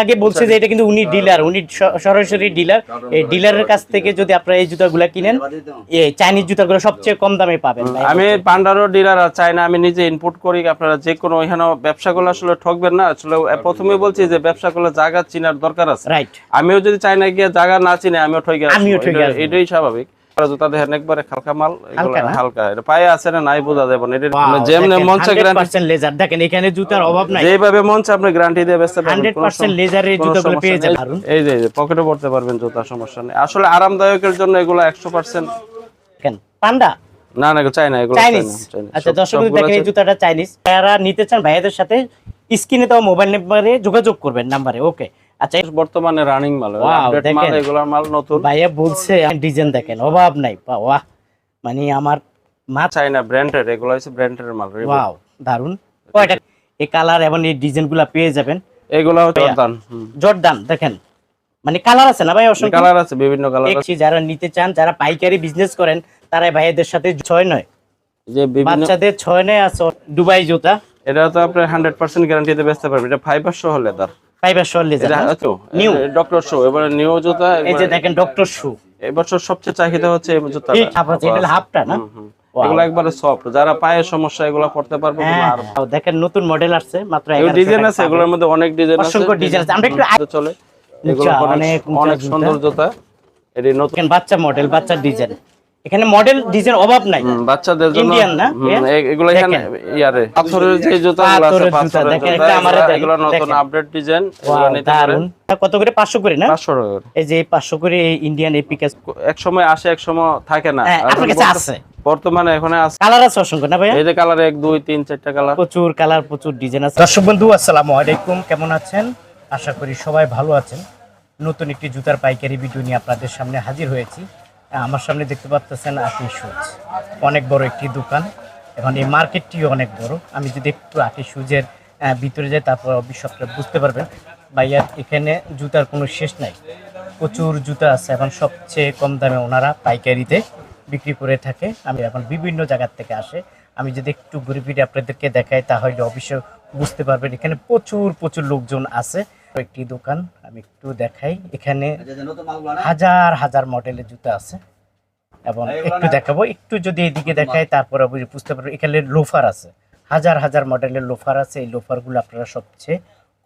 আগে বলছে যে এটা কিন্তু উনি ডিলার উনি সরাসরি ডিলার এই ডিলারের কাছ থেকে যদি আপনারা এই জুতাগুলো কিনেন এই চাইনিজ জুতাগুলো সবচেয়ে কম দামে পাবেন। আমি পান্ডারও ডিলার চাই না আমি নিজে ইনপুট করি আপনারা যে কোনো ওইখানে ব্যবসা করলে আসলে ঠকবেন না। আসলে প্রথমে বলছি যে ব্যবসা করলে জায়গা চিনার দরকার আছে। রাইট আমিও যদি চাই না গিয়ে জায়গা না চিনে আমিও ঠকে। আমিও ঠকে এটা- এটাই স্বাভাবিক। আর জুতা দেখেন একবারে হালকা মাল হালকা এটা পায়ে আছে না নাই বোঝা যাবে না। এটা Wow, যেমনি দেখেন, চায় গ্যারান্টি লেজার দেখেন এখানে জুতার অভাব নাই। যেভাবে আপনি গ্যারান্টি দিয়ে বেচতে পারবেন 100% লেজারের জুতাগুলো পেয়ে যাবেন এই যে পকেটে পড়তে পারবেন জুতা সমস্যা নেই। আসলে আরামদায়কের জন্য এগুলো একশো পার্সেন্ট দেখেন পান্ডা? না না চাই না এগুলো চাইনিজ আচ্ছা দর্শক দেখেন এই জুতাটা চাইনিজ যারা নিতে চান ভাইয়াদের সাথে স্ক্রিনে দেওয়া মোবাইল নাম্বারে যোগাযোগ করবেন নাম্বারে ওকে আচ্ছা বর্তমানে রানিং মাল আপডেট মাল দেখেন। এগুলোর মাল নতুন। ভাইয়া বলছে ডিজাইন দেখেন অভাব নাই বাহ মানে আমার মাথা চাই ব্র্যান্ডের এগুলো হচ্ছে ব্র্যান্ডের মাল ওয়াও দারুণ কয়টা? এই কালার এবং এই ডিজাইনগুলো পেয়ে যাবেন। এগুলো জর্দান জর্দান দেখেন। মানে কালার আছে না ভাই অসংখ্য? কালার আছে বিভিন্ন কালার আছে। যারা নিতে চান যারা পাইকারি বিজনেস করেন তারা ভাইয়াদের সাথে ছয় নয়। যে বাচ্চাদের ছয় নয় আছে দুবাই জুতা। এটা তো আপনি হান্ড্রেড পার্সেন্ট গ্যারান্টিতে বেচতে পারবেন। এটা ফাইবার শো হলে তার ফাইবার শোর লেজার এটা তো New। ডক্টর শো এবারে নিউ জুতা এই যে দেখেন ডক্টর শু এবছর সবচেয়ে চাহিদা হচ্ছে এই জুতা এই হাফ আছে এটা হাফটা না? এগুলো একবারে সফট যারা পায়ের সমস্যা এগুলো করতে পারবে হ্যাঁ দেখেন নতুন মডেল আসছে মাত্র ডিজাইন আছে এগুলোর মধ্যে অনেক ডিজাইন আছে অসংখ্য design আছে। আমরা একটু চলে। এগুলো অনেক অনেক উঁচা অনেক সুন্দর জুতা। এটি নতুন বাচ্চা মডেল বাচ্চা ডিজাইন এখানে মডেল ডিজাইন অভাব নাই। বাচ্চাদের জন্য Indian না? এ- এগুলো এখানে ইয়ারে পাথরের যে জুতা পাথরের দেখেন, একটা আমারে এগুলো নতুন আপডেট ডিজাইন এগুলো নিতে পারেন। দারুণ কত করে? পাঁচশো করে না? 500 টাকা করে। এই যে পাঁচশো করে এই ইন্ডিয়ান এই পিকাস এক সময় আসে এক সময় থাকে না। হ্যাঁ, আপনার কাছে আছে। বর্তমানে এখানে আছে। কালার আছে অসংখ্য না ভাইয়া? এই যে কালার এক দুই তিন চারটা কালার প্রচুর কালার প্রচুর ডিজাইন আছে। দর্শক বন্ধু আসসালামু আলাইকুম। কেমন আছেন? আশা করি সবাই ভালো আছেন। নতুন একটি জুতার পাইকারি ভিডিও নিয়ে আপনাদের সামনে হাজির হয়েছি। আমার সামনে দেখতে পাচ্ছেন আকি শুজ অনেক বড় একটি দোকান। এখন এই মার্কেটটিও অনেক বড়। আমি যদি একটু আকি সুজের ভিতরে যাই, তারপর অবশ্যই আপনারা বুঝতে পারবেন। ভাইয়ার এখানে জুতার কোনো শেষ নাই। প্রচুর জুতা আছে। এখন সবচেয়ে কম দামে ওনারা পাইকারিতে বিক্রি করে থাকে। আমি এখন বিভিন্ন জায়গার থেকে আসে। আমি যদি একটু ঘুরে ফিরে আপনাদেরকে দেখাই, তাহলে অবশ্যই বুঝতে পারবেন। এখানে প্রচুর প্রচুর লোকজন আছে। একটি দোকান আমি একটু দেখাই। এখানে হাজার হাজার মডেলের জুতা আছে। এবং একটু দেখাবো একটু যদি এদিকে দেখাই তারপরে বুঝতে পারব এখানে লোফার আছে। হাজার হাজার মডেলের লোফার আছে এই লোফারগুলো আপনারা সবচেয়ে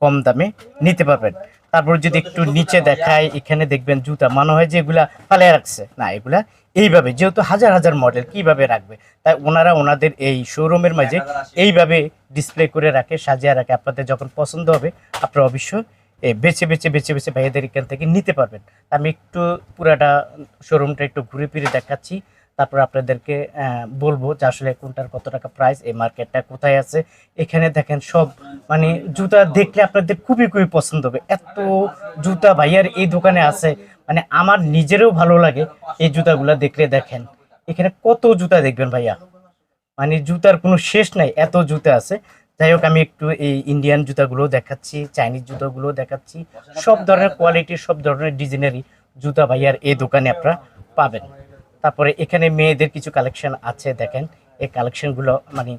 কম দামে নিতে পারবেন। তারপর যদি একটু নিচে দেখায় এখানে দেখবেন জুতা মনে হয় যে এগুলা ফালিয়ে রাখছে। না এগুলা এইভাবে যেহেতু হাজার হাজার মডেল কীভাবে রাখবে? তাই ওনারা ওনাদের এই শোরুমের মাঝে এইভাবে ডিসপ্লে করে রাখে সাজিয়ে রাখে। আপনাদের যখন পছন্দ হবে আপনারা অবশ্যই বেছে বেছে বেছে বেছে ভাইয়াদের এখান থেকে নিতে পারবেন। আমি একটু পুরাটা শোরুমটা একটু ঘুরে ফিরে দেখাচ্ছি। তারপর আপনাদেরকে বলব যে আসলে কোনটার কত টাকা প্রাইস এই মার্কেটটা কোথায় আছে। এখানে দেখেন সব মানে জুতা দেখলে আপনাদের খুবই খুবই পছন্দ হবে। এত জুতা ভাইয়ার এই দোকানে আছে মানে আমার নিজেরও ভালো লাগে এই জুতাগুলা দেখলে দেখেন। এখানে কত জুতা দেখবেন ভাইয়া? মানে জুতার কোনো শেষ নাই, এত জুতা আছে। যাই হোক, আমি একটু এই ইন্ডিয়ান জুতাগুলো দেখাচ্ছি চাইনিজ জুতাগুলো দেখাচ্ছি। সব ধরনের কোয়ালিটির সব ধরনের ডিজাইনেরই জুতা ভাইয়ার এই দোকানে আপনারা পাবেন। তারপরে এখানে মেয়েদের কিছু কালেকশন আছে, দেখেন। এই কালেকশনগুলো মানে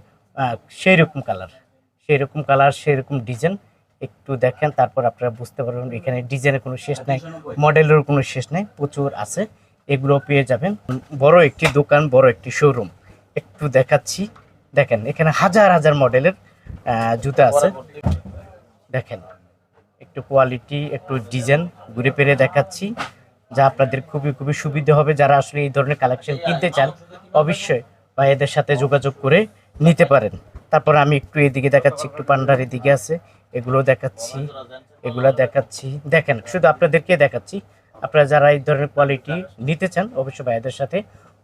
সেই রকম কালার সেই রকম কালার সেই রকম ডিজাইন একটু দেখেন, তারপর আপনারা বুঝতে পারবেন এখানে ডিজাইনের কোনো শেষ নাই মডেলের কোনো শেষ নাই, প্রচুর আছে। এগুলো পেয়ে যাবেন। বড় একটি দোকান, বড় একটি শোরুম একটু দেখাচ্ছি। দেখেন, এখানে হাজার হাজার মডেলের জুতা আছে। দেখেন, একটু কোয়ালিটি একটু ডিজাইন ঘুরে পেরে দেখাচ্ছি। যা আপনাদের খুবই খুবই সুবিধা হবে যারা আসলে এই ধরনের কালেকশন কিনতে চান, অবশ্যই বা এদের সাথে যোগাযোগ করে নিতে পারেন। তারপর আমি একটু এদিকে দেখাচ্ছি, একটু পান্ডার এদিকে আছে, এগুলো দেখাচ্ছি এগুলো দেখাচ্ছি। দেখেন, শুধু আপনাদেরকে দেখাচ্ছি, আপনারা যারা এই ধরনের কোয়ালিটি নিতে চান, অবশ্যই ভাইয়াদের সাথে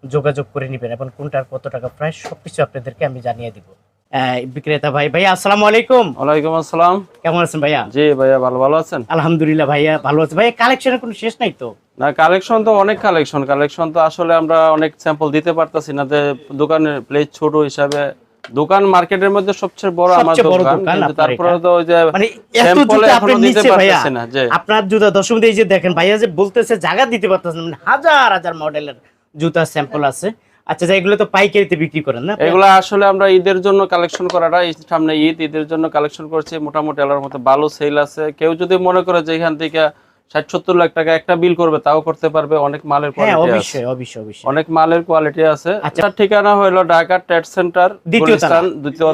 যোগাযোগ করে নেবেন এবং কোনটার কত টাকা প্রায় সব কিছু আপনাদেরকে আমি জানিয়ে দিব। বিক্রেতা ভাই। ভাইয়া আসসালামু আলাইকুম। ওয়ালাইকুম আসসালাম। কেমন আছেন ভাইয়া? জি ভাইয়া ভালো ভালো আছেন? আলহামদুলিল্লাহ ভাইয়া ভালো আছে। ভাইয়া কালেকশনের কোনো শেষ নাই তো? না কালেকশন তো অনেক কালেকশন কালেকশন তো আসলে আমরা অনেক স্যাম্পল দিতে পারতাছি না যে দোকানের প্লেস ছোট হিসাবে। দোকান মার্কেটের মধ্যে সবচেয়ে বড় আমার দোকান তারপরে। তো ওই যে মানে এত জুতা আপনি নিচ্ছে ভাইয়া। না যে আপনার জুতা দশমীতে এই যে দেখেন ভাইয়া যে বলতেছে জায়গা দিতে পারতেছেন মানে হাজার হাজার মডেলের জুতা স্যাম্পল আছে। আচ্ছা এগুলো তো পাইকারিতে বিক্রি করেন না? এগুলো আসলে আমরা ঈদের জন্য কালেকশন করাটা সামনে ঈদ, ঈদের জন্য কালেকশন করছি। মোটামুটি আলার মতো ভালো সেল আছে। কেউ যদি মনে করে যে এখান থেকে ষাট সত্তর লাখ টাকা একটা বিল করবে তাও করতে পারবে অনেক মালের হ্যাঁ কোয়ালিটি আছে। অনেক মালের কোয়ালিটি আছে। আচ্ছা। ঠিকানা হলো ঢাকা ট্রেড সেন্টার দ্বিতীয় তলা। দ্বিতীয়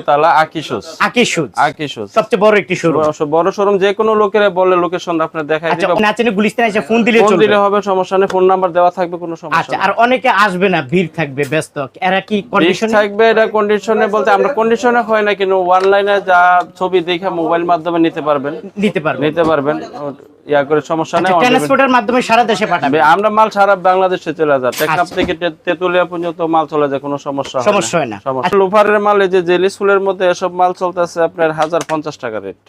সবচেয়ে বড় একটি শোরুম বড় শোরুম যে কোনো লোকেরা বলে লোকেশন আপনি দেখাই আচ্ছা গুলিস্তান এসে ফোন দিলে ফোন দিলে হবে সমস্যা নেই ফোন নাম্বার দেওয়া থাকবে কোনো সমস্যা আচ্ছা আর অনেকে আসবে না ভিড় থাকবে ব্যস্ত। এরা কি কন্ডিশন থাকবে এটা কন্ডিশনে বলতে আমরা কন্ডিশনে হয় না কিন্তু অনলাইনে যা ছবি দেখে মোবাইল মাধ্যমে নিতে পারবেন। দিতে পারবে নিতে পারবেন। ইয়া করে সমস্যা নেই ট্রান্সপোর্টের মাধ্যমে সারা দেশে পাঠাবে। আমরা মাল সারা বাংলাদেশে চলে যায় টেকনাফ আচ্ছা। থেকে তেতুলিয়া পর্যন্ত মাল চলে যায় কোনো সমস্যা হয় না। সমস্যা হয় না। লোফারের মাল এই যে জেলি ফুলের মধ্যে এসব মাল চলতেছে আপনার হাজার পঞ্চাশ টাকা রেট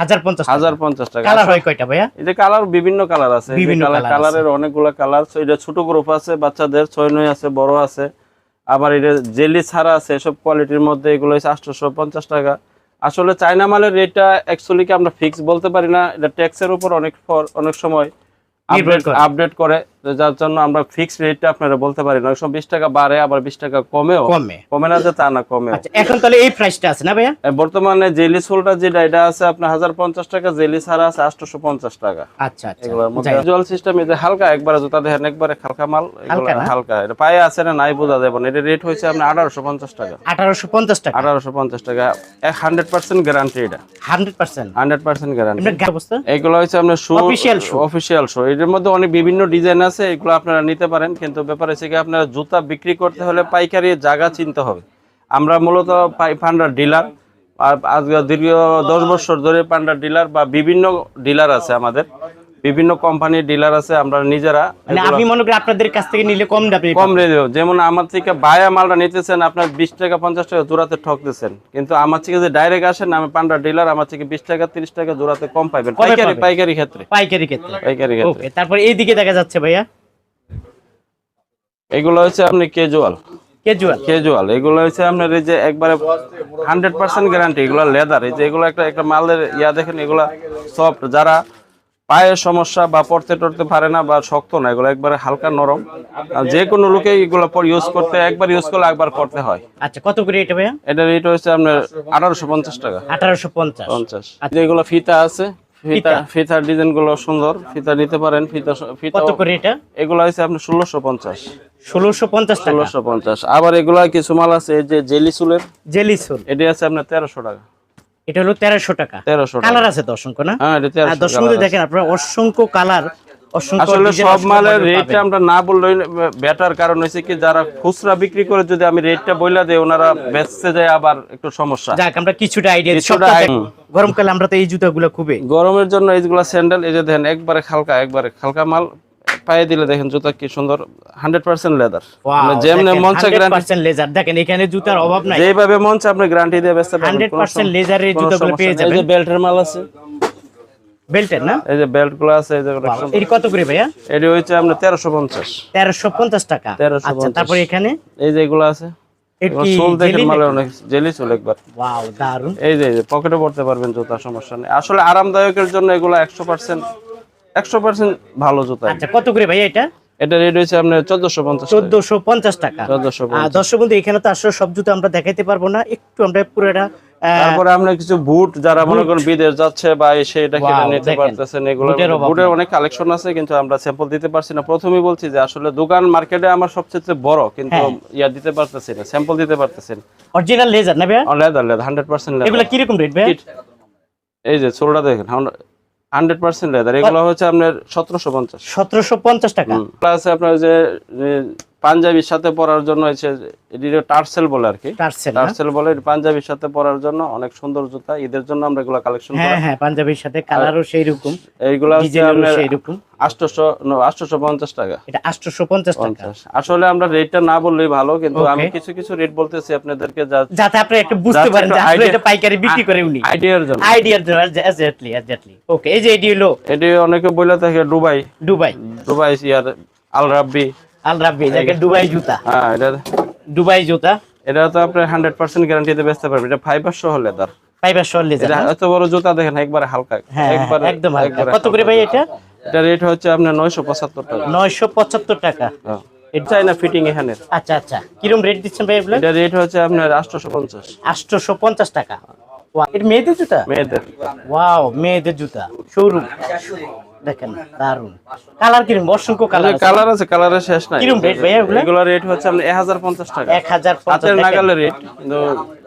হাজার পঞ্চাশ হাজার পঞ্চাশ টাকা। কালার হয় কয়টা ভাইয়া? এই যে কালার বিভিন্ন কালার আছে। বিভিন্ন কালারের অনেকগুলো কালার এটা ছোট গ্রুপ আছে বাচ্চাদের ছয় নয় আছে বড় আছে। আবার এটা জেলি ছাড়া আছে এসব কোয়ালিটির মধ্যে এগুলো হচ্ছে আটশোশো পঞ্চাশ টাকা। আসলে চায়না মালের রেটটা অ্যাকচুয়ালি কি আমরা ফিক্স বলতে পারি না এটা ট্যাক্সের উপর অনেক অনেক সময় আপডেট করে। তো যার জন্য আমরা ফিক্স রেটটা আপনারা বলতে পারি না। টাকা বাড়ে আবার বিশ টাকা কমেও। কমে। কমে না যে তা না কমেও। আচ্ছা এখন তাহলে এই প্রাইসটা আছে না ভাইয়া? বর্তমানে জেলি সোলটা যেটা এটা আছে আপনার হাজার পঞ্চাশ টাকা জেলি ছাড়া আছে আটশোশো পঞ্চাশ টাকা। আচ্ছা আচ্ছা। এগুলোর মধ্যে জল সিস্টেম এই যে হালকা একবারে জুতা দেখেন একবারে হালকা মাল এগুলো হালকা এটা পায়ে আছে না নাই বোঝা যাবে না। এটা রেট হয়েছে আপনার আঠারোশো পঞ্চাশ টাকা। আঠারোশো পঞ্চাশ টাকা? আঠারোশো পঞ্চাশ টাকা। হান্ড্রেড পার্সেন্ট গ্যারান্টি এটা। Hundred percent hundred percent guarantee এগুলো হচ্ছে আপনার শু। অফিসিয়াল শু এটার মধ্যে অনেক বিভিন্ন ডিজাইন আছে, এগুলো আপনারা নিতে পারেন। কিন্তু ব্যাপার হচ্ছে কি, আপনারা জুতা বিক্রি করতে হলে পাইকারি জায়গা চিনতে হবে। আমরা মূলত পান্ডার ডিলার, আর আজকে দীর্ঘ দশ বছর ধরে পান্ডার ডিলার বা বিভিন্ন ডিলার আছে আমাদের। বিভিন্ন কোম্পানির ডিলার আছে আমরা নিজেরা মানে আমি মনে করি আপনাদের কাছ থেকে নিলে কম দামে কম রেটে যেমন আমার থেকে বায়া মালটা নিতেছেন আপনার বিশ টাকা পঞ্চাশ টাকা জোড়াতে ঠকতেছেন কিন্তু আমার থেকে যে ডাইরেক্ট আসেন আমি পান্ডা ডিলার আমার থেকে বিশ টাকা তিরিশ টাকা জোড়াতে কম পাইবেন। পাইকারি পাইকারি ক্ষেত্রে। পাইকারি ক্ষেত্রে। পাইকারি ক্ষেত্রে। তারপর এইদিকে দেখা যাচ্ছে ভাইয়া। এগুলো হচ্ছে আপনি কেজুয়াল কেজুয়াল কেজুয়াল এগুলো হচ্ছে আপনার এই যে একবারে হান্ড্রেড পার্সেন্ট গ্যারান্টি এগুলো লেদার এই যে এগুলো একটা একটা মালের ইয়া দেখেন এগুলো সফট যারা পায়ের সমস্যা বা পড়তে টরতে পারে না বা শক্ত না এগুলো একবারে হালকা নরম। আর যে কোনো লোকে এগুলো পর ইউজ করতে একবার ইউজ করলে একবার করতে হয়। আচ্ছা কত করে এটা ভাইয়া? এটা রেট হচ্ছে আপনার আঠারোশো পঞ্চাশ টাকা। আঠারোশো পঞ্চাশ। পঞ্চাশ। যেগুলো ফিতা আছে ফিতা ফিতার ডিজাইনগুলো সুন্দর ফিতা নিতে পারেন ফিতা ফিতা কত করে এটা? এগুলো হচ্ছে আপনার ষোলোশো পঞ্চাশ। ষোলোশো পঞ্চাশ ষোলোশো পঞ্চাশ। আবার এগুলা কিছু মাল আছে যে জেলি চুলের জেলি সোল এটি আছে আপনার তেরোশো টাকা। এটা হলো তেরোশো টাকা। তেরোশো কালার আছে তো অসংখ্য না? হ্যাঁ দর্শক দেখেন আপনারা অসংখ্য কালার আসলে সব মালের রেটটা আমরা না বললেই বেটার কারণ হচ্ছে কি যারা খুচরা বিক্রি করে যদি আমি রেটটা বইলা দেই ওনারা বেচতে যায় আবার একটু সমস্যা। যাক আমরা কিছুটা আইডিয়া গরমকালে আমরা তো এই জুতাগুলো খুবই। গরমের জন্য এইগুলা স্যান্ডেল এই যে দেখেন একবারে হালকা একবারে হালকা মাল পায়ে দিলে দেখেন জুতা কি সুন্দর হান্ড্রেড পার্সেন্ট লেদার যেমনি মঞ্চে গ্যারান্টি লেজার দেখেন এখানে জুতার অভাব নাই। যেভাবে মঞ্চে আপনি গ্যারান্টি দিয়ে বেচতে পারবেন 100% লেজারের জুতাগুলো পেয়ে এই যে যাবেন। বেল্টের মাল আছে। বেল্টের না? এই যে বেল্টগুলো আছে এই যে এর কত করে ভাইয়া? এটি হচ্ছে আপনার তেরোশো পঞ্চাশ। তেরোশো পঞ্চাশ টাকা। 1350 আচ্ছা তারপরে এখানে? এই যে এগুলো আছে এই যে পকেটে পড়তে পারবেন জুতা সমস্যা নেই। আসলে আরামদায়কের জন্য এগুলো একশো পার্সেন্ট একশো পার্সেন্ট ভালো জুতা আচ্ছা কত করে ভাইয়া এটা? এটা রেট হয়েছে আপনার চোদ্দশো পঞ্চাশ চোদ্দশো পঞ্চাশ টাকা। চোদ্দশো দর্শক বন্ধু এখানে তো আসলে সব জুতো আমরা দেখাইতে পারব না একটু আমরা পুরোটা তারপরে আমরা কিছু বুট যারা মনে করেন বিদেশ যাচ্ছে বা এসে এটা কিনে নিতে পারতেছেন এগুলো বুটের অনেক কালেকশন আছে কিন্তু আমরা স্যাম্পল দিতে পারছি না। প্রথমেই বলছি যে আসলে দোকান মার্কেটে আমার সবচেয়ে বড় কিন্তু হ্যাঁ। ইয়া দিতে পারতেছি না স্যাম্পল দিতে পারতেছি না অরিজিনাল লেজার না ভাইয়া? লেদার লেদার হান্ড্রেড পার্সেন্ট এগুলো কীরকম রেট ভাইয়া? এই যে ছোলটা দেখেন হান্ড্রেড পার্সেন্ট লেদার এগুলো হচ্ছে আপনার সতেরোশো পঞ্চাশ। সতেরোশো পঞ্চাশ টাকা। প্লাস আপনার যে যে পাঞ্জাবির সাথে পরার জন্য হচ্ছে এটি টার্সেল বলে আর কি। টার্সেল না? বলে পাঞ্জাবির সাথে পরার জন্য অনেক সুন্দর জুতা। ঈদের জন্য আমরা এগুলো কালেকশন করি হ্যাঁ হ্যাঁ পাঞ্জাবির সাথে কালারও সেই রকম এইগুলো আপনার সেই রকম আটশোশো আটশোশো পঞ্চাশ টাকা। এটা আটশোশো পঞ্চাশ টাকা। আসলে আমরা রেটটা না বললেই ভালো কিন্তু আমি কিছু কিছু রেট বলতেছি আপনাদেরকে যাতে আপনি একটু বুঝতে পারেন যে আসলে এটা পাইকারি বিক্রি করে উনি। আইডিয়ার জন্য। আইডিয়ার জন্য এক্স্যাক্টলি এক্স্যাক্টলি ওকে এই যে এটি হলো এটি অনেকে বলে থাকে দুবাই। দুবাই। দুবাই ইয়ার আল রাব্বি আল রাব্বি দুবাই জুতা। হ্যাঁ এটা দুবাই জুতা। এটা তো আপনি হান্ড্রেড পার্সেন্ট গ্যারান্টিতে বেচতে পারবেন এটা ফাইবার সহ লেদার ফাইবার লেজার এত বড় জুতা দেখেন একবারে হালকা। হ্যাঁ একবারে একদম হালকা। কত করে ভাই এটা? এটা রেট হচ্ছে আপনার নয়শো পঁচাত্তর টাকা। নয়শো পঁচাত্তর টাকা। হ্যাঁ। এটা চাইনা ফিটিং এখানে আচ্ছা আচ্ছা। রেট দিচ্ছেন ভাই এগুলো? এটা রেট হচ্ছে আপনার আটশোশো পঞ্চাশ। আটশোশো পঞ্চাশ টাকা। ওয়া এটা মেয়েদের জুতা? মেয়েদের। ওয়াও মেয়েদের জুতা। শোরুম। দেখেন দারুণ কালার কিরম? অসংখ্য কালার কালার আছে। কালারের শেষ নাই। কিরম এগুলা? এগুলো রেট হচ্ছে আপনার এক হাজার পঞ্চাশ টাকা। এক হাজার হাতের নাগালের রেট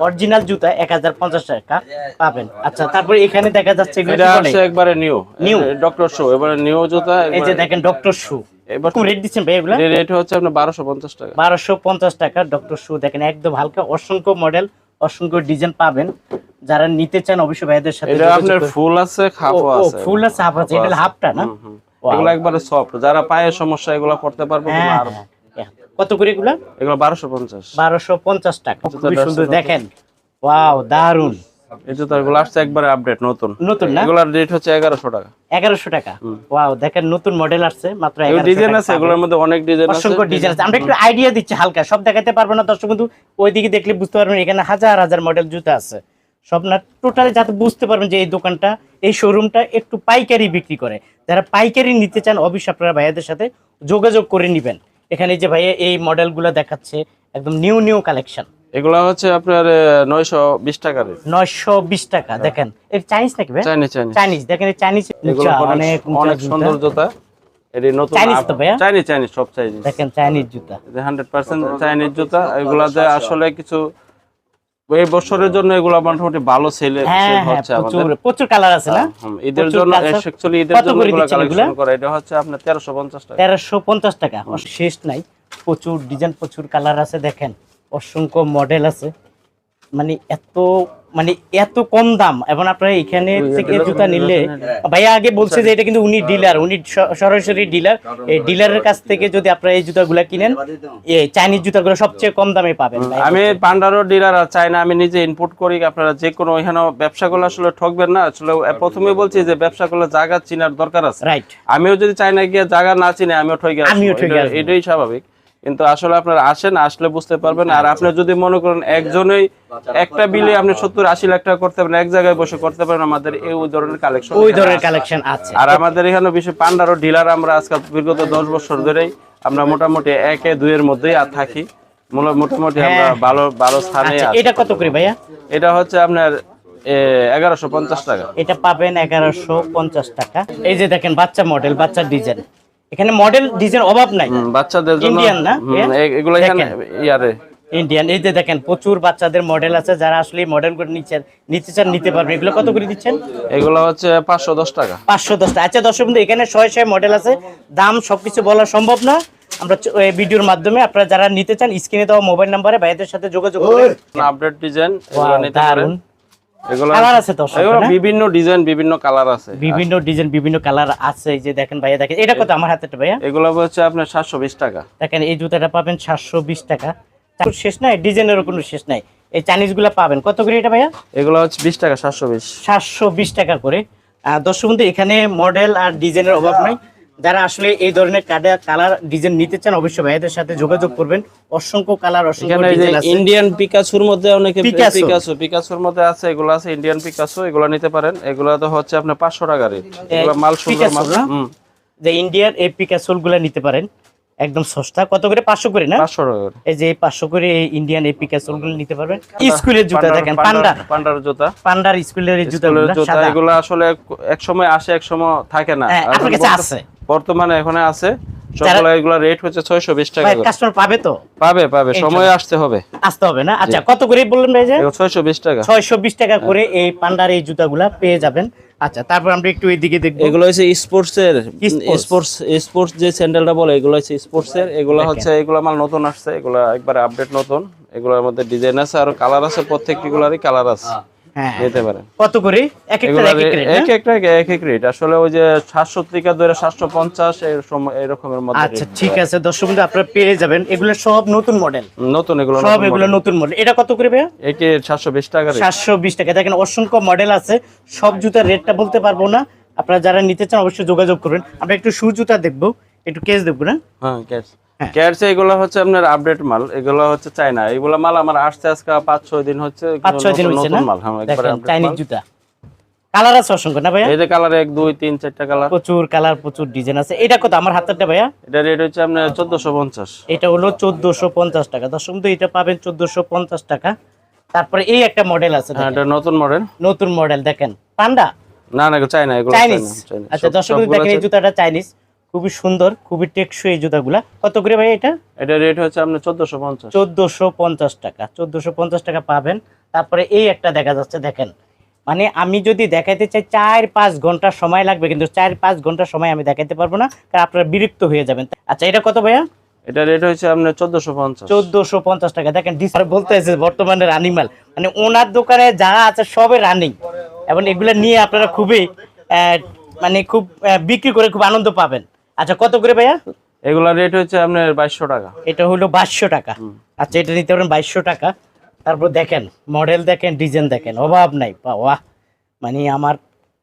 অরিজিনাল জুতা এক হাজার পঞ্চাশ টাকা পাবেন। আচ্ছা তারপরে এখানে দেখা যাচ্ছে এগুলো এটা? আসছে একবারে নিউ New? ডক্টর শো এবারে নিউ জুতা এই যে দেখেন ডক্টর শু এবার কোন রেট দিচ্ছেন ভাই এগুলা? রেট হচ্ছে আপনার বারোশো পঞ্চাশ টাকা। বারোশো পঞ্চাশ টাকা ডক্টর শু দেখেন একদম হালকা অসংখ্য মডেল অসংখ্য ডিজাইন পাবেন। যারা নিতে চান অবশ্যই ভাইদের সাথে এটা আপনার ফুল আছে ও, আছে। ফুল আছে হাফ আছে। এটা হাফটা না। এগুলো একবারে সফট যারা পায়ের সমস্যা এগুলো করতে পারবে হ্যাঁ, আর হ্যাঁ, হ্যাঁ। কত করে এগুলো? এগুলো বারোশো পঞ্চাশ। বারোশো পঞ্চাশ টাকা। খুব সুন্দর। দেখেন। ওয়াও দারুণ এই জুতাগুলো আসছে একবারে আপডেট নতুন। নতুন না? এগুলোর রেট হচ্ছে এগারোশো টাকা। এগারোশো টাকা? ওয়াও দেখেন নতুন মডেল আসছে মাত্র এগুলো 1100 ডিজাইন আছে এগুলোর মধ্যে অনেক ডিজাইন আছে। অসংখ্য ডিজাইন আছে। আমরা একটু আইডিয়া দিচ্ছি হালকা সব দেখাতে পারব না দর্শক বন্ধু ওইদিকে দেখলে বুঝতে পারবেন এখানে হাজার হাজার মডেল জুতা আছে। সব না টোটালি যাতে বুঝতে পারবেন যে এই দোকানটা এই শোরুমটা একটু পাইকারি বিক্রি করে। যারা পাইকারি নিতে চান অবশ্যই আপনারা ভাইয়াদের সাথে যোগাযোগ করে নেবেন। এখানে যে ভাইয়া এই মডেলগুলো দেখাচ্ছে একদম নিউ নিউ কালেকশন এগুলো হচ্ছে আপনার নয়শো বিশ টাকা রেট নয়শো বিশ টাকা দেখেন এটা চাইনিজ নাকি ভাই চাইনিজ চাইনিজ চাইনিজ দেখেন এই চাইনিজ অনেক অনেক। সুন্দর জুতা। এটি নতুন Chinese তো ভাইয়া? চাইনিজ চাইনিজ সব চাইনিজ দেখেন চাইনিজ জুতা। হান্ড্রেড পার্সেন্ট চাইনিজ জুতা এগুলাতে আসলে কিছু এই বছরের জন্য এগুলো মোটামুটি ভালো সেল হ্যাঁ হ্যাঁ হচ্ছে প্রচুর আমাদের। প্রচুর কালার আছে না? ঈদের জন্য। অ্যাকচুয়ালি ঈদের জন্য এগুলো কালেকশন করা এটা হচ্ছে আপনার তেরোশো পঞ্চাশ টাকা। তেরোশো পঞ্চাশ টাকা শেষ নাই। প্রচুর ডিজাইন প্রচুর কালার আছে দেখেন। অসংখ্য মডেল আছে। মানে এত মানে এত কম দাম। এবং আপনারা এখানে থেকে জুতা নিলে ভাইয়া আগে বলছে যে এটা কিন্তু উনি ডিলার উনি স- সরাসরি ডিলার এই ডিলারের কাছ থেকে যদি আপনারা এই জুতাগুলা কিনেন এই চাইনিজ জুতাগুলো সবচেয়ে কম দামে পাবেন। আমি পান্ডারও ডিলার আর চাই না আমি নিজে ইনপুট করি। আপনারা যে কোনো এখানে ব্যবসা করলে আসলে ঠকবেন না। আসলে প্রথমে বলছি যে ব্যবসা করলে জায়গা চিনার দরকার আছে। রাইট আমিও যদি চাইনা গিয়ে জায়গা না চিনে আমিও ঠকে। আমিও ঠকে এটা- এটাই স্বাভাবিক। কিন্তু আসলে আপনারা আসেন আসলে বুঝতে পারবেন। আর আপনি যদি মনে করেন একজনই একটা বিলে আপনি সত্তর আশি লাখ টাকা করতে পারেন এক জায়গায় বসে করতে পারেন আমাদের এই ধরনের কালেকশন ওই ধরনের কালেকশন আছে। আর আমাদের এখানে বিশেষ পান্ডারও ডিলার আমরা আজকাল বিগত দশ বছর ধরেই আমরা মোটামুটি একে দুইয়ের মধ্যেই আর থাকি। মোটামুটি আমরা হ্যাঁ। ভালো ভালো স্থানে আচ্ছা এটা কত করে ভাইয়া? এটা হচ্ছে আপনার এগারোশো পঞ্চাশ টাকা। এটা পাবেন এগারোশো পঞ্চাশ টাকা। এই যে দেখেন বাচ্চা মডেল বাচ্চা ডিজাইন এখানে মডেল ডিজাইন অভাব নাই। বাচ্চাদের জন্য Indian না? এগুলো এখানে ইয়ারে। ইন্ডিয়ান এই যে দেখেন প্রচুর বাচ্চাদের মডেল আছে যারা আসলে মডেল করে নিচ্ছেন নিতে চান নিতে পারবেন এগুলো কত করে দিচ্ছেন? এগুলো হচ্ছে পাঁচশো দশ টাকা। পাঁচশো দশ টাকা। আচ্ছা দর্শক বন্ধু এখানে ছয় ছয় মডেল আছে। দাম সবকিছু বলা সম্ভব না। আমরা এই ভিডিওর মাধ্যমে আপনারা যারা নিতে চান স্ক্রিনে দেওয়া মোবাইল নাম্বারে ভাইদের সাথে যোগাযোগ করবেন আপডেট ডিজাইন এগুলো নিতে পারেন। এগুলো কালার আছে। তো এগুলো বিভিন্ন ডিজাইন বিভিন্ন কালার আছে। বিভিন্ন ডিজাইন বিভিন্ন কালার আছে এই যে দেখেন ভাইয়া দেখেন এটা কত আমার হাতে ভাইয়া? এগুলো হচ্ছে আপনার সাতশো বিশ টাকা। দেখেন এই জুতাটা পাবেন সাতশো বিশ টাকা। শেষ নাই ডিজাইনেরও কোনো শেষ নাই। এই পাবেন কত করে এটা ভাইয়া? এগুলো হচ্ছে বিশ টাকা সাতশো বিশ। সাতশো বিশ টাকা করে। দর্শক বন্ধু এখানে মডেল আর ডিজাইনের অভাব নাই। যারা আসলে এই ধরনের কাডা কালার ডিজাইন নিতে চান অবশ্যই ভাইয়াদের সাথে যোগাযোগ করবেন। অসংখ্য কালার অসংখ্য এখানে যে ডিজাইন আছে। ইন্ডিয়ান পিকাসুর মধ্যে অনেকে। পিকাসো পিকাসোর মধ্যে আছে এগুলো আছে ইন্ডিয়ান পিকাসো এগুলো নিতে পারেন। এগুলো তো হচ্ছে আপনার পাঁচশো টাকা রেট এগুলো মাল সুন্দর মাল। যে ইন্ডিয়ার এই পিকাসোলগুলা নিতে পারেন। একদম সস্তা। কত করে? পাঁচশো করে না? পাঁচশো টাকা করে। এই যে পাঁচশো করে এই ইন্ডিয়ান এই পিকাসোলগুলো নিতে পারবেন। স্কুলের জুতা দেখেন পান্ডার পান্ডার। জুতা। পান্ডার স্কুলের এই জুতা স্কুলের জুতা এগুলো আসলে এক সময় আসে এক সময় থাকে না। হ্যাঁ, আপনার কাছে আছে। বর্তমানে এখানে আছে। সবগুলো এগুলো রেট হচ্ছে ছয়শো বিশ টাকা করে। কাস্টমার পাবে তো? পাবে পাবে। সময় আসতে হবে। আসতে হবে না? আচ্ছা কত করে বললেন ভাই যে? এগুলো ছয়শো বিশ টাকা। ছয়শো বিশ টাকা করে এই পান্ডার এই জুতাগুলা পেয়ে যাবেন। আচ্ছা তারপর আমরা একটু এইদিকে দেখব। এগুলো হচ্ছে স্পোর্টস। এর স্পোর্টস স্পোর্টস যে স্যান্ডেলটা বলে এগুলো হচ্ছে স্পোর্টস এর এগুলো হচ্ছে এগুলো মাল নতুন আসছে। এগুলো একবারে আপডেট নতুন। এগুলোর মধ্যে ডিজাইন আছে আর কালার আছে প্রত্যেকটিগুলারই কালার আছে। হ্যাঁ নিতে পারেন কত করে? এক একটা এগুলো এক এক rate, এক না? একটা এক এক রেট। আসলে ওই যে সাতশো থেকে ধরে সাতশো পঞ্চাশ এরকম এরকমের মধ্যে আচ্ছা ঠিক আছে দর্শক বন্ধু আপনারা পেয়ে যাবেন। এগুলো সব নতুন মডেল নতুন এগুলো সব এগুলো নতুন মডেল এটা কত করে ভাইয়া? একে টাকা rate। সাতশো বিশ টাকা। দেখেন অসংখ্য মডেল আছে। সব জুতার রেটটা বলতে পারব না। আপনারা যারা নিতে চান অবশ্যই যোগাযোগ করবেন। আমরা একটু শু জুতা দেখব। একটু কেস দেখব না? হ্যাঁ হ্যাঁ। এগুলো হচ্ছে আপনার আপডেট মাল এগুলো হচ্ছে চায়না এগুলো মাল আমার আসছে আজকে পাঁচ ছয় দিন হচ্ছে পাঁচ ছয় দিন না? মাল হ্যাঁ চাইনিজ জুতা। কালার আছে অসংখ্য না ভাইয়া? এই যে কালার এক দুই তিন চারটা কালার প্রচুর কালার প্রচুর ডিজাইন আছে। এটা কত আমার হাতেরটা ভাইয়া? এটা রেট হচ্ছে আপনার চোদ্দশো পঞ্চাশ। এটা হলো চোদ্দশো পঞ্চাশ টাকা। দর্শক বন্ধু এটা পাবেন চোদ্দশো পঞ্চাশ টাকা। তারপরে এই একটা মডেল আছে হ্যাঁ এটা নতুন মডেল নতুন মডেল দেখেন। পান্ডা? না না চাই না এগুলো চাইনিজ আচ্ছা দর্শক দেখেন এই জুতাটা চাইনিজ খুবই সুন্দর খুবই টেকসই এই জুতাগুলা। কত করে ভাই এটা? এটা রেট হচ্ছে আপনার চোদ্দশো পঞ্চাশ। চোদ্দশো পঞ্চাশ টাকা চোদ্দশো পঞ্চাশ টাকা পাবেন। তারপরে এই একটা দেখা যাচ্ছে দেখেন। মানে আমি যদি দেখাইতে চাই চার পাঁচ ঘণ্টা সময় লাগবে কিন্তু চার পাঁচ ঘণ্টা সময় আমি দেখাইতে পারব না কারণ আপনারা বিরক্ত হয়ে যাবেন। আচ্ছা এটা কত ভাইয়া? এটা রেট হচ্ছে আপনার চোদ্দশো পঞ্চাশ। চোদ্দশো পঞ্চাশ টাকা। দেখেন ডিসকাউন্ট বলতে আছে বর্তমানে রানিং মাল মানে ওনার দোকানে যা আছে সবে রানিং এবং এগুলো নিয়ে আপনারা খুবই আহ, মানে খুব বিক্রি করে খুব আনন্দ পাবেন। আচ্ছা কত করে ভাইয়া? এগুলা রেট হচ্ছে আপনার বাইশশো টাকা। এটা হলো বাইশশো টাকা। আচ্ছা এটা নিতে পারেন বাইশশো টাকা। তারপর দেখেন মডেল দেখেন ডিজাইন দেখেন অভাব নাই। বাহ মানে আমার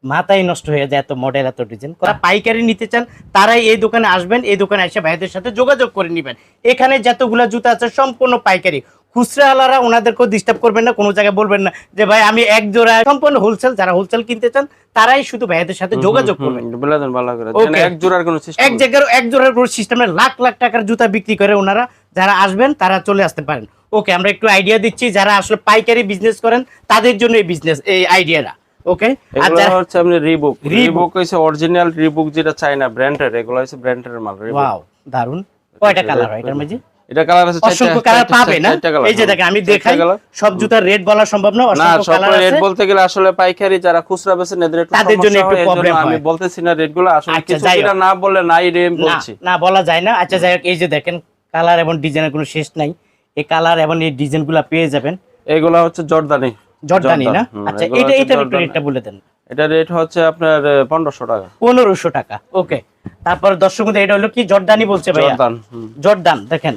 মাথায় নষ্ট হয়ে যায় এত মডেল এত ডিজাইন যারা পাইকারি নিতে চান তারাই এই দোকানে আসবেন এই দোকানে এসে ভাইদের সাথে যোগাযোগ করে নেবেন। এখানে যতগুলা জুতা আছে সম্পূর্ণ পাইকারি। খুচরা আলারা ওনাদেরকেও ডিস্টার্ব করবেন না কোনো জায়গায় বলবেন না যে ভাই আমি এক জোড়া সম্পূর্ণ হোলসেল যারা হোলসেল কিনতে চান তারাই শুধু ভাইদের সাথে যোগাযোগ করবেন। বলে দেন ভালো করে। এক জোড়ার কোনো সিস্টেম এক জায়গার এক জোড়ার কোনো সিস্টেমে লাখ লাখ টাকার জুতা বিক্রি করে ওনারা যারা আসবেন তারা চলে আসতে পারেন। ওকে আমরা একটু আইডিয়া দিচ্ছি যারা আসলে পাইকারি বিজনেস করেন তাদের জন্য এই বিজনেস এই আইডিয়াটা ওকে আর যারা হচ্ছে আপনি রিবুক রিবুক হচ্ছে অরিজিনাল রিবুক যেটা চাইনা ব্র্যান্ডের এগুলো হচ্ছে ব্র্যান্ডের মাল। ওয়াও দারুণ কয়টা কালার হয় এটার মাঝে? এটা কালার আছে চারটা- অসংখ্য কালার পাবে না? এই যে দেখেন আমি দেখাই সব জুতার রেট বলা সম্ভব না না অসংখ্য কালার রেট আছে। বলতে গেলে আসলে পাইকারি যারা খুচরা বেচেন এদের একটু তাদের জন্য সমস্যা একটু হয়, এর জন্য problem আমি বলতেছি না রেট আসলে আচ্ছা, কিছু যাই না বললে নাই রে বলছি। না বলা যায় না। আচ্ছা যাই হোক এই যে দেখেন কালার এবং ডিজাইনের কোনো শেষ নাই। এই কালার এবং এই ডিজাইনগুলো পেয়ে যাবেন। এগুলা হচ্ছে জর্দানি। জর্দানি না? আচ্ছা এটা এটা একটু রেটটা বলে দেন। এটা রেট হচ্ছে আপনার পনেরোশো টাকা। পনেরোশো টাকা ওকে তারপর দর্শক এটা হলো কি? জর্দানি বলছে ভাইয়া? জর্দান জর্দান দেখেন।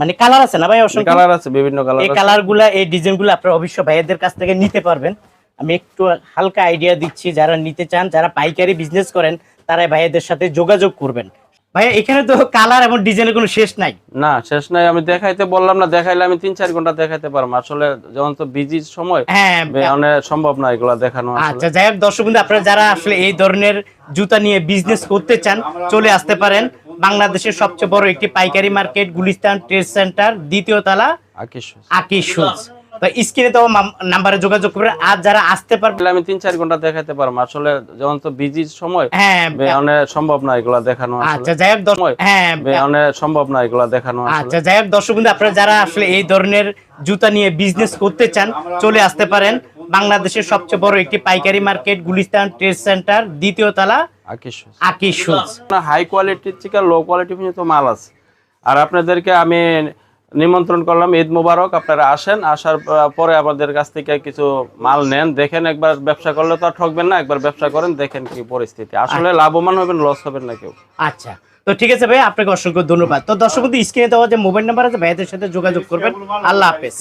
মানে কালার আছে না ভাই অসংখ্য? কালার আছে বিভিন্ন কালার এই কালারগুলা এই ডিজাইনগুলো আপনারা অবশ্য ভাইয়াদের কাছ থেকে নিতে পারবেন। আমি একটু হালকা আইডিয়া দিচ্ছি যারা নিতে চান যারা পাইকারি বিজনেস করেন তারা ভাইয়াদের সাথে যোগাযোগ করবেন। ভাইয়া এখানে তো কালার এবং ডিজাইনের কোনো শেষ নাই? না শেষ নাই। আমি দেখাইতে বললাম না দেখাইলে আমি তিন চার ঘণ্টা দেখাইতে পারব। আসলে যেমন তো বিজি সময় হ্যাঁ অনেক সম্ভব না এগুলা দেখানো আচ্ছা যাই হোক দর্শক বন্ধু আপনারা যারা আসলে এই ধরনের জুতা নিয়ে বিজনেস করতে চান চলে আসতে পারেন। বাংলাদেশের সবচেয়ে বড় একটি পাইকারি মার্কেট গুলিস্তান ট্রেড সেন্টার দ্বিতীয় তলা আকিস আকি শুজ। তো স্ক্রিনে তো নাম্বারে যোগাযোগ করবেন। আর যারা আসতে তাহলে আমি তিন চার ঘণ্টা পারব। আসলে যেমন তো বিজি সময় হ্যাঁ অনেক সম্ভব না এগুলা দেখানো আচ্ছা যাই হোক হ্যাঁ অনেক সম্ভব না এগুলা দেখানো আচ্ছা যাই হোক দর্শক বন্ধু আপনারা যারা আসলে এই ধরনের জুতা নিয়ে বিজনেস করতে চান চলে আসতে পারেন। বাংলাদেশের সবচেয়ে বড় একটি পাইকারি মার্কেট গুলিস্তান ট্রেড সেন্টার দ্বিতীয় তলা আকিস আকি শুজ। হাই কোয়ালিটির থেকে লো কোয়ালিটি পর্যন্ত মাল আছে। আর আপনাদেরকে আমি নিমন্ত্রণ করলাম ঈদ মুবারক আপনারা আসেন আসার পরে আমাদের কাছ থেকে কিছু মাল নেন দেখেন একবার ব্যবসা করলে তো আর ঠকবেন না একবার ব্যবসা করেন দেখেন কি পরিস্থিতি। আসলে লাভবান হবেন লস হবেন না কেউ। আচ্ছা। তো ঠিক আছে ভাই আপনাকে অসংখ্য ধন্যবাদ। তো দর্শক স্ক্রিনে দেওয়া যে মোবাইল নাম্বার আছে ভাইদের সাথে যোগাযোগ করবেন। আল্লাহ হাফেজ।